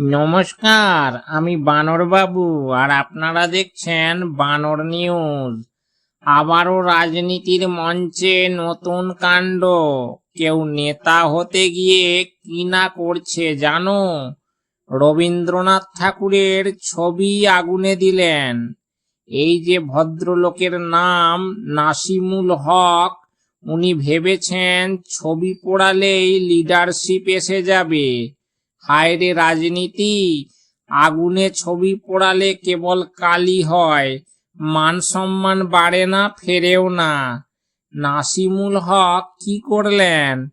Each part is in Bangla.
নমস্কার, আমি বানর বাবু, আর আপনারা দেখছেন বানর নিউজ। আবারও রাজনীতির মঞ্চে নতুন কাণ্ড। কেউ নেতা হতে গিয়ে কি না করছে জানো? রবীন্দ্রনাথ ঠাকুরের ছবি আগুনে দিলেন। এই যে ভদ্রলোকের নাম নাসিমুল হক, উনি ভেবেছেন ছবি পোড়ালেই লিডারশিপ এসে যাবে। হায় রে রাজনীতি, আগুনে ছবি পোড়ালে কেবল কালি হয়, মান সম্মান বাড়ে না, ফেরেও না। নাসিমুল হক কি করলেন?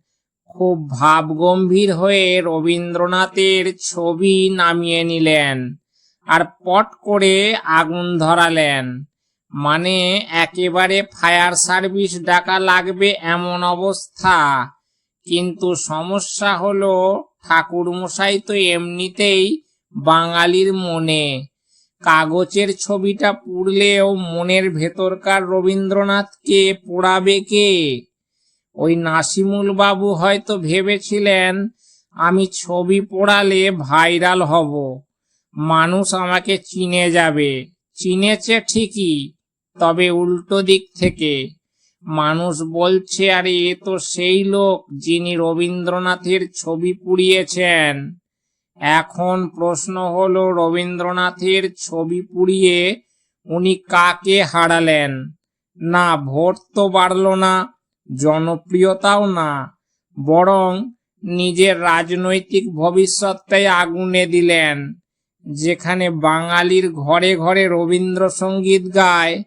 খুব ভাবগম্ভীর হয়ে রবীন্দ্রনাথের ছবি নামিয়ে নিলেন আর পট করে আগুন ধরালেন। মানে একেবারে ফায়ার সার্ভিস ডাকা লাগবে এমন অবস্থা। কিন্তু সমস্যা হলো ঠাকুর মশাই তো এমনিতেই বাঙালির মনে। কাগজের ছবিটা পুড়লেও মনের ভেতরকার রবীন্দ্রনাথকে পোড়াবে কে? ওই নাসিমুল বাবু হয়তো ভেবেছিলেন, আমি ছবি পোড়ালে ভাইরাল হব। মানুষ আমাকে চিনে যাবে। চিনেছে ঠিকই, তবে উল্টো দিক থেকে মানুষ বলছে, আরে, এ তো সেই লোক যিনি রবীন্দ্রনাথের ছবি পুড়িয়েছেন। এখন প্রশ্ন হলো, রবীন্দ্রনাথের ছবি পুড়িয়ে উনি কাকে হারালেন? না, ভোট তো বাড়ল না, জনপ্রিয়তাও না, বরং নিজের রাজনৈতিক ভবিষ্যৎটাই আগুনে দিলেন, যেখানে বাঙালির ঘরে ঘরে রবীন্দ্রসঙ্গীত গায়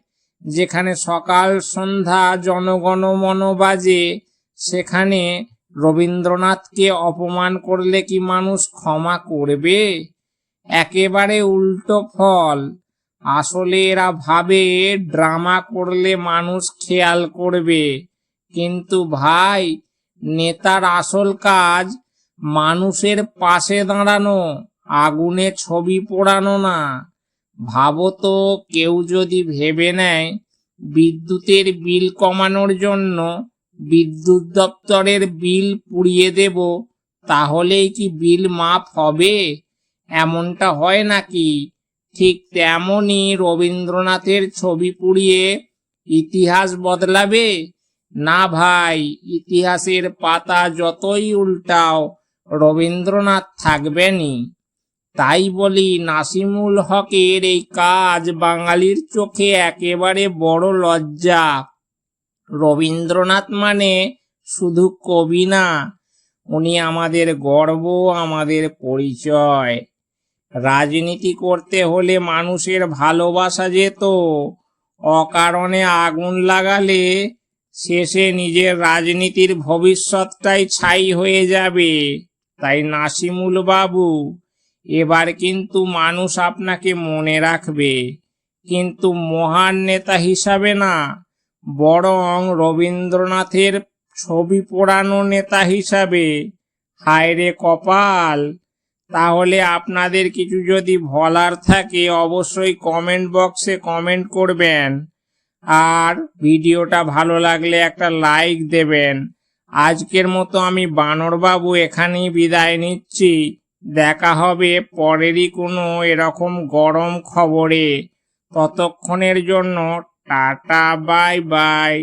যেখানে সকাল, সন্ধ্যা, জনগণ মন বাজে, সেখানে রবীন্দ্রনাথকে অপমান করলে কি মানুষ ক্ষমা করবে? একেবারে উল্টো ফল। আসলে এরা ভাবে, ড্রামা করলে মানুষ খেয়াল করবে। কিন্তু ভাই, নেতার আসল কাজ মানুষের পাশে দাঁড়ানো, আগুনে ছবি পোড়ানো না। ভাবো তো, কেউ যদি ভেবে নেয়, বিদ্যুতের বিল কমানোর জন্য বিদ্যুৎ দপ্তরের বিল পুড়িয়ে দেব, তাহলেই কি বিল মাফ হবে? এমনটা হয় নাকি? ঠিক তেমনই রবীন্দ্রনাথের ছবি পুড়িয়ে ইতিহাস বদলাবে? না ভাই, ইতিহাসের পাতা যতই উল্টাও, রবীন্দ্রনাথ থাকবেনই। তাই বলি নাসিমুল হকের এই কাজ বাঙালির চোখে একেবারে বড় লজ্জা। রবীন্দ্রনাথ মানে শুধু কবি না, উনি আমাদের গর্ব, আমাদের পরিচয়। রাজনীতি করতে হলে মানুষের ভালোবাসা যেত, অকারণে আগুন লাগালে শেষে নিজের রাজনীতির ভবিষ্যৎটাই ছাই হয়ে যাবে। তাই নাসিমুল বাবু এবার কিন্তু মানুষ আপনাকে মনে রাখবে। কিন্তু মহান নেতা হিসাবে না, বরং রবীন্দ্রনাথের ছবি পোড়ানো নেতা হিসাবে। হায় রে কপাল! তাহলে আপনাদের কিছু যদি ভলার থাকে অবশ্যই কমেন্ট বক্সে কমেন্ট করবেন। আর ভিডিওটা ভালো লাগলে একটা লাইক দেবেন। আজকের মতো আমি বানরবাবু এখানেই বিদায় নিচ্ছি। দেখা হবে পরেরই কোনো এরকম গরম খবরে। ততক্ষণের জন্য টাটা বাই বাই।